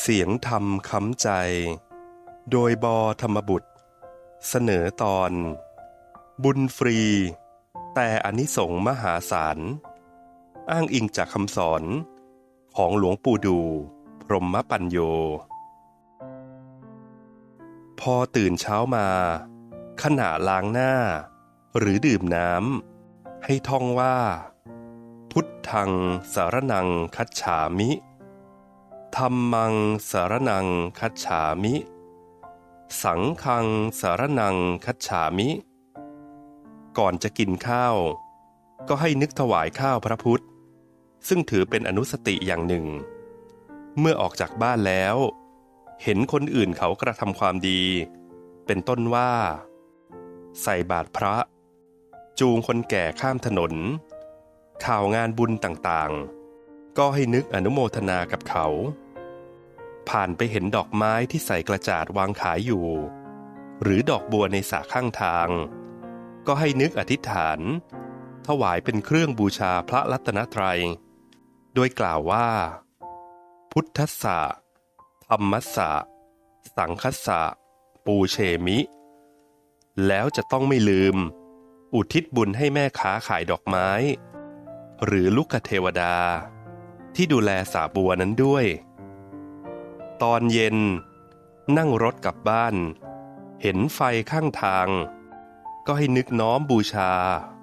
เสียงธรรมค้ำใจ โดยบอธรรมบุตร เสนอตอน บุญฟรี แต่อานิสงส์มหาศาล อ้างอิงจากคำสอนของหลวงปู่ดู พรหมปัญโย พอตื่นเช้ามา ขณะล้างหน้า หรือดื่มน้ำให้ท่องว่า พุทธังสารนังคัจฉามิ ธรรมังสารนังคัจฉามิ สังฆังสารนังคัจฉามิ ก่อนจะกินข้าว ก็ให้นึกถวายข้าวพระพุทธ ซึ่งถือเป็นอนุสติอย่างหนึ่ง เมื่อออกจากบ้านแล้ว เห็นคนอื่นเขากระทำความดี เป็นต้นว่า ใส่บาตรพระ จูงคนแก่ข้ามถนน ข่าวงานบุญต่างๆก็ให้นึกอนุโมทนากับเขา ผ่านไปเห็นดอกไม้ที่ใส่กระจาดวางขายอยู่ หรือดอกบัวในสระข้างทาง ก็ให้นึกอธิษฐาน ถวายเป็นเครื่องบูชาพระรัตนตรัย โดยกล่าวว่า พุทธสะธรรมสะสังคสะปูเชมิ แล้วจะต้องไม่ลืม อุทิศบุญให้แม่ค้าขายดอกไม้ หรือลูกเทวดา ที่ดูแลสาบัวนั้นด้วย ตอนเย็น นั่งรถกลับบ้าน เห็นไฟข้างทาง ก็ให้นึกน้อมบูชา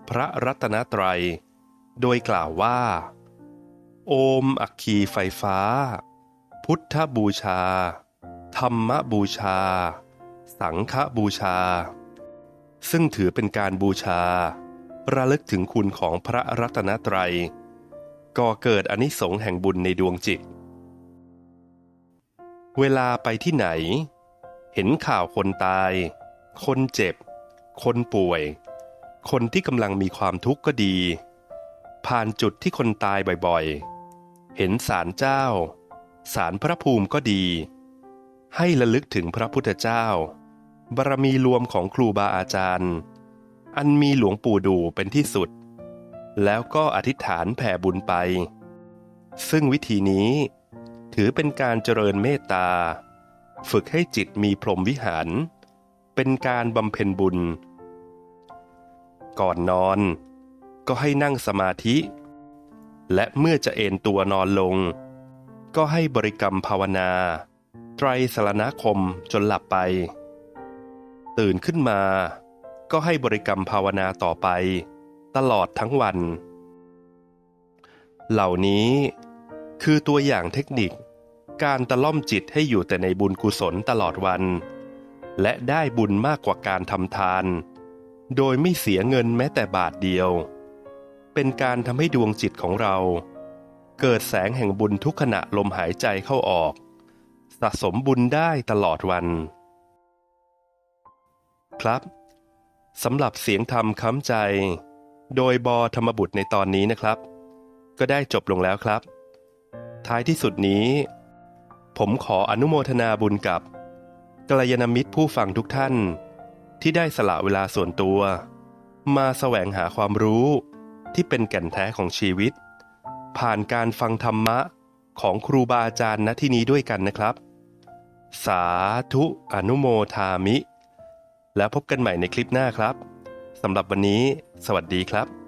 พระรัตนตรัย โดยกล่าวว่า โอมอัคคีไฟฟ้า พุทธบูชา ธรรมบูชา สังฆบูชา ซึ่งถือเป็นการบูชา ระลึกถึงคุณของพระรัตนตรัยก่อเกิดอนิสงส์แห่งบุญในดวงจิต เวลาไปที่ไหน เห็นข่าวคนตาย คนเจ็บ คนป่วย คนที่กำลังมีความทุกข์ก็ดี ผ่านจุดที่คนตายบ่อยๆ เห็นศาลเจ้า ศาลพระภูมิก็ดี ให้ระลึกถึงพระพุทธเจ้า บารมีรวมของครูบาอาจารย์ อันมีหลวงปู่ดูเป็นที่สุด แล้วก็อธิษฐานแผ่บุญไป ซึ่งวิธีนี้ ถือเป็นการเจริญเมตตา ฝึกให้จิตมีพรหมวิหาร เป็นการบำเพ็ญบุญ ก่อนนอน ก็ให้นั่งสมาธิ และเมื่อจะเอนตัวนอนลง ก็ให้บริกรรมภาวนา ไตรสรณคมจนหลับไป ตื่นขึ้นมา ก็ให้บริกรรมภาวนาต่อไป ตลอดทั้งวัน เหล่านี้ คือตัวอย่างเทคนิค การตะล่อมจิตให้อยู่แต่ในบุญกุศลตลอดวัน และได้บุญมากกว่าการทำทาน โดยไม่เสียเงินแม้แต่บาทเดียว เป็นการทำให้ดวงจิตของเรา เกิดแสงแห่งบุญทุกขณะลมหายใจเข้าออก สะสมบุญได้ตลอดวัน ครับสำหรับเสียงธรรมค้ำใจ โดยบอธรรมบุตรในตอนนี้นะครับ ก็ได้จบลงแล้วครับ ท้ายที่สุดนี้ ผมขออนุโมทนาบุญกับกัลยาณมิตรผู้ฟังทุกท่าน ที่ได้สละเวลาส่วนตัว มาแสวงหาความรู้ที่เป็นแก่นแท้ของชีวิต ผ่านการฟังธรรมะของครูบาอาจารย์ณที่นี้ด้วยกันนะครับ สาธุอนุโมทามิ แล้วพบกันใหม่ในคลิปหน้าครับสำหรับวันนี้ สวัสดีครับ